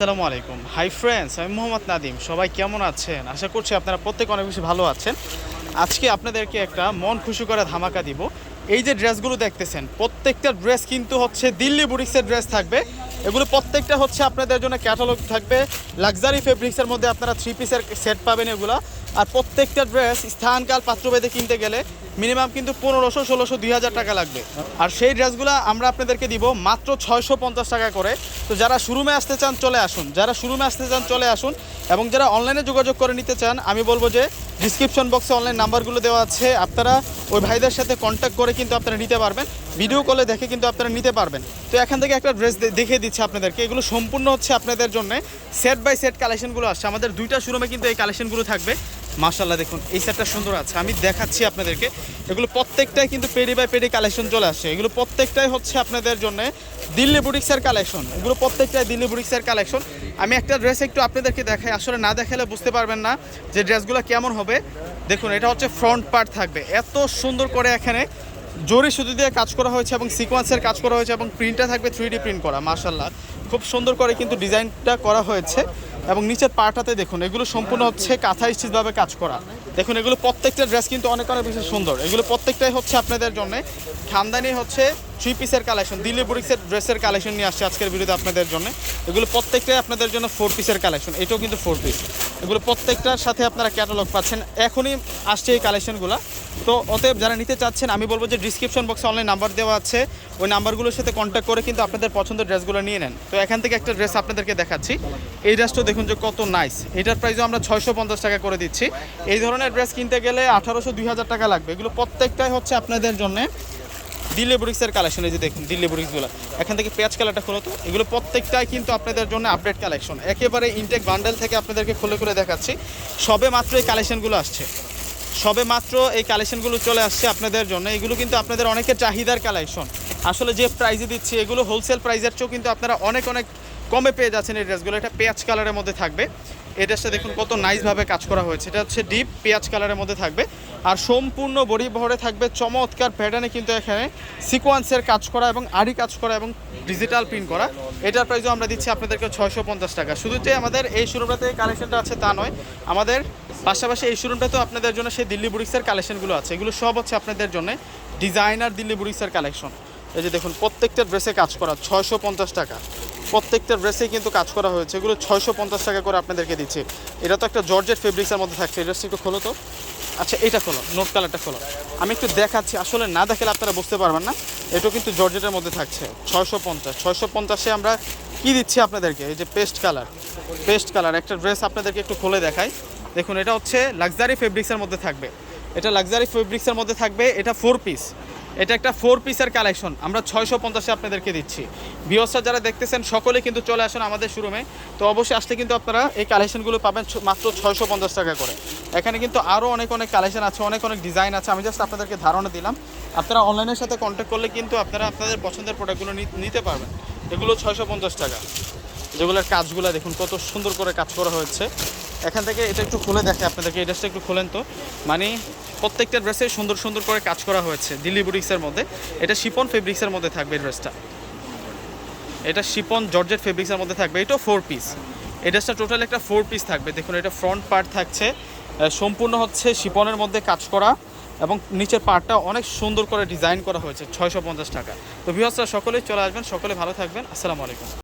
আসসালামু আলাইকুম। Hi friends আমি মোহাম্মদ নাদিম। সবাই কেমন আছেন? আশা করছি আপনারা প্রত্যেক অনেক বেশি ভালো আছেন। আজকে আপনাদেরকে একটা মন খুশি করে ধামাকা দিব। এই যে ড্রেসগুলো দেখতেছেন, প্রত্যেকটা ড্রেস কিন্তু হচ্ছে দিল্লি বুটিক্সের ড্রেস থাকবে। এগুলো প্রত্যেকটা হচ্ছে আপনাদের জন্য ক্যাটালগ থাকবে। লাক্সারি ফেব্রিক্সের মধ্যে আপনারা থ্রি পিসের সেট পাবেন এগুলো। আর প্রত্যেকটা ড্রেস স্থানকাল পাত্রভেদে কিনতে গেলে মিনিমাম কিন্তু পনেরোশো, ষোলোশো, দুই হাজার টাকা লাগবে। আর সেই ড্রেসগুলো আমরা আপনাদেরকে দিব মাত্র ছয়শো পঞ্চাশ টাকা করে। তো যারা শুরুমে আসতে চান, চলে আসুন। যারা শুরুমে আসতে চান, চলে আসুন। এবং যারা অনলাইনে যোগাযোগ করে নিতে চান, আমি বলব যে ডিসক্রিপশন বক্সে অনলাইন নাম্বারগুলো দেওয়া আছে। আপনারা ওই ভাইদের সাথে কন্ট্যাক্ট করে কিন্তু আপনারা নিতে পারবেন। ভিডিও কলে দেখে কিন্তু আপনারা নিতে পারবেন। তো এখান থেকে একটা ড্রেস দেখিয়ে দিচ্ছে আপনাদেরকে। এগুলো সম্পূর্ণ হচ্ছে আপনাদের জন্য সেট বাই সেট কালেকশনগুলো আসছে। আমাদের দুইটা শোরুমে কিন্তু এই কালেকশনগুলো থাকবে। মাশাল্লাহ দেখুন, এই সেটটা সুন্দর আছে। আমি দেখাচ্ছি আপনাদেরকে। এগুলো প্রত্যেকটাই কিন্তু পেডি বাই পেডি কালেকশন চলে আসছে এগুলো প্রত্যেকটাই হচ্ছে আপনাদের জন্য দিল্লি বুটিক্সের কালেকশন এগুলো প্রত্যেকটাই দিল্লি বুটিক্সের কালেকশন আমি একটা ড্রেস একটু আপনাদেরকে দেখাই। আসলে না দেখালে বুঝতে পারবেন না যে ড্রেসগুলো কেমন হবে। দেখুন, এটা হচ্ছে ফ্রন্ট পার্ট থাকবে। এত সুন্দর করে এখানে জোরে সুতি দিয়ে কাজ করা হয়েছে এবং সিকোয়েন্সের কাজ করা হয়েছে এবং প্রিন্টটা থাকবে থ্রি প্রিন্ট করা মাশাল্লাহ খুব সুন্দর করে কিন্তু ডিজাইনটা করা হয়েছে। এবং নিচের পাটাতে দেখুন, এগুলো সম্পূর্ণ হচ্ছে কাঁথা স্টিচভাবে কাজ করা। দেখুন, এগুলো প্রত্যেকটা ড্রেস কিন্তু অনেক অনেক বেশি সুন্দর। এগুলো প্রত্যেকটাই হচ্ছে আপনাদের জন্য। খানদানি হচ্ছে থ্রি পিসের কালেকশন, দিল্লি বুটিক্সের ড্রেসের কালেকশন নিয়ে আসছে আজকের ভিডিওতে আপনাদের জন্য। এগুলো প্রত্যেকটাই আপনাদের জন্য ফোর পিসের কালেকশন, এটাও কিন্তু ফোর পিস এগুলো প্রত্যেকটার সাথে আপনারা ক্যাটালগ পাচ্ছেন। এখনই আসছে এই কালেকশনগুলো। তো অতএব যারা নিতে চাচ্ছেন, আমি বলব যে ডিসক্রিপশন বক্সে অনলাইন নাম্বার দেওয়া আছে। ওই নাম্বারগুলোর সাথে কন্ট্যাক্ট করে কিন্তু আপনাদের পছন্দের ড্রেসগুলো নিয়ে নেন। তো এখান থেকে একটা ড্রেস আপনাদেরকে দেখাচ্ছি। এই ড্রেসটা দেখুন যে কত নাইস এটার প্রাইসও আমরা ছয়শো পঞ্চাশ টাকা করে দিচ্ছি। এই ধরনের ড্রেস কিনতে গেলে আঠারোশো, দুই হাজার টাকা লাগবে। এগুলো প্রত্যেকটাই হচ্ছে আপনাদের জন্য দিল্লি বুটিক্সের কালেকশন এই যে দেখুন, দিল্লি বুটিক্সগুলো এখান থেকে পেঁয়াজ কালারটা খোলো তো। এগুলো প্রত্যেকটাই কিন্তু আপনাদের জন্য আপডেট কালেকশন একেবারে ইনটেক বান্ডেল থেকে আপনাদেরকে খুলে খুলে দেখাচ্ছি। সবে মাত্র এই কালেকশনগুলো আসছে। সবে মাত্র এই কালেকশনগুলো চলে আসছে আপনাদের জন্য। এগুলো কিন্তু আপনাদের অনেকের চাহিদার কালেকশন আসলে যে প্রাইজে দিচ্ছি, এগুলো হোলসেল প্রাইজের চেয়েও কিন্তু আপনারা অনেক অনেক কমে পেয়ে যাচ্ছেন এই ড্রেসগুলো এটা পেঁয়াজ কালারের মধ্যে থাকবে। এই ড্রেসটা দেখুন কত নাইসভাবে কাজ করা হয়েছে। এটা হচ্ছে ডিপ পেঁয়াজ কালারের মধ্যে থাকবে। আর সম্পূর্ণ বডি ভরে থাকবে। চমৎকার প্যাটার্নে কিন্তু এখানে সিকোয়েন্সের কাজ করা এবং আড়ি কাজ করা এবং ডিজিটাল প্রিন্ট করা। এটার প্রাইসও আমরা দিচ্ছি আপনাদেরকে ছয়শো পঞ্চাশ টাকা। শুধু যে আমাদের এই শোরুমটাতে কালেকশনটা আছে তা নয়, আমাদের পাশাপাশি এই শোরুমটাতেও আপনাদের জন্য সেই দিল্লি বুটিক্সের কালেকশনগুলো আছে। এগুলো সব হচ্ছে আপনাদের জন্য ডিজাইনার দিল্লি বুটিক্সের কালেকশন এই যে দেখুন, প্রত্যেকটা ড্রেসে কাজ করা, ছয়শো পঞ্চাশ টাকা। প্রত্যেকটা ড্রেসে কিন্তু কাজ করা হয়েছে। এগুলো ছয়শো পঞ্চাশ টাকা করে আপনাদেরকে দিচ্ছে। এটা তো একটা জর্জেট ফেব্রিক্সের মধ্যে থাকছে। ড্রেসটা একটু খোলো তো। আচ্ছা এটা খোলো নোট কালারটা খোলো। আমি একটু দেখাচ্ছি, আসলে না দেখালে আপনারা বুঝতে পারবেন না। এটাও কিন্তু জর্জেটের মধ্যে থাকছে, ছয়শো পঞ্চাশ। ছয়শো পঞ্চাশে আমরা কি দিচ্ছি আপনাদেরকে? এই যে পেস্ট কালার পেস্ট কালার একটা ড্রেস আপনাদেরকে একটু খুলে দেখাই। দেখুন, এটা হচ্ছে লাক্সারি ফেব্রিক্সের মধ্যে থাকবে। এটা লাক্সারি ফেব্রিক্সের মধ্যে থাকবে, এটা ফোর পিস এটা একটা ফোর পিসের কালেকশন আমরা ছয়শো পঞ্চাশে আপনাদেরকে দিচ্ছি। ভিওসটা যারা দেখতেছেন, সকলে কিন্তু চলে আসুন আমাদের শোরুমে তো অবশ্যই আসলে কিন্তু আপনারা এই কালেকশনগুলো পাবেন মাত্র ছয়শো পঞ্চাশ টাকা করে। এখানে কিন্তু আরও অনেক অনেক কালেকশন আছে, অনেক অনেক ডিজাইন আছে। আমি জাস্ট আপনাদেরকে ধারণা দিলাম। আপনারা অনলাইনের সাথে কন্ট্যাক্ট করলে কিন্তু আপনারা আপনাদের পছন্দের প্রোডাক্টগুলো নিতে পারবেন। এগুলো ছয়শো পঞ্চাশ টাকা। যেগুলোর কাজগুলো দেখুন, কত সুন্দর করে কাজ করা হয়েছে। এখান থেকে এটা একটু খুলে দেখে, আপনাদেরকে এই ড্রেসটা একটু খুলেন তো। মানে প্রত্যেকটা ড্রেসে সুন্দর সুন্দর করে কাজ করা হয়েছে দিল্লি বুটিক্সের মধ্যে। এটা শিপন ফেব্রিক্সের মধ্যে থাকবে ড্রেসটা এটা শিপন জর্জেট ফেব্রিক্সের মধ্যে থাকবে। এটাও ফোর পিস এই ড্রেসটা টোটাল একটা ফোর পিস থাকবে। দেখুন, এটা ফ্রন্ট পার্ট থাকছে। সম্পূর্ণ হচ্ছে শিপনের মধ্যে কাজ করা এবং নিচের পার্টটা অনেক সুন্দর করে ডিজাইন করা হয়েছে, ছয়শো পঞ্চাশ টাকা। তো ভিউয়ার্সরা সকলেই চলে আসবেন, সকলে ভালো থাকবেন। আসসালামু আলাইকুম।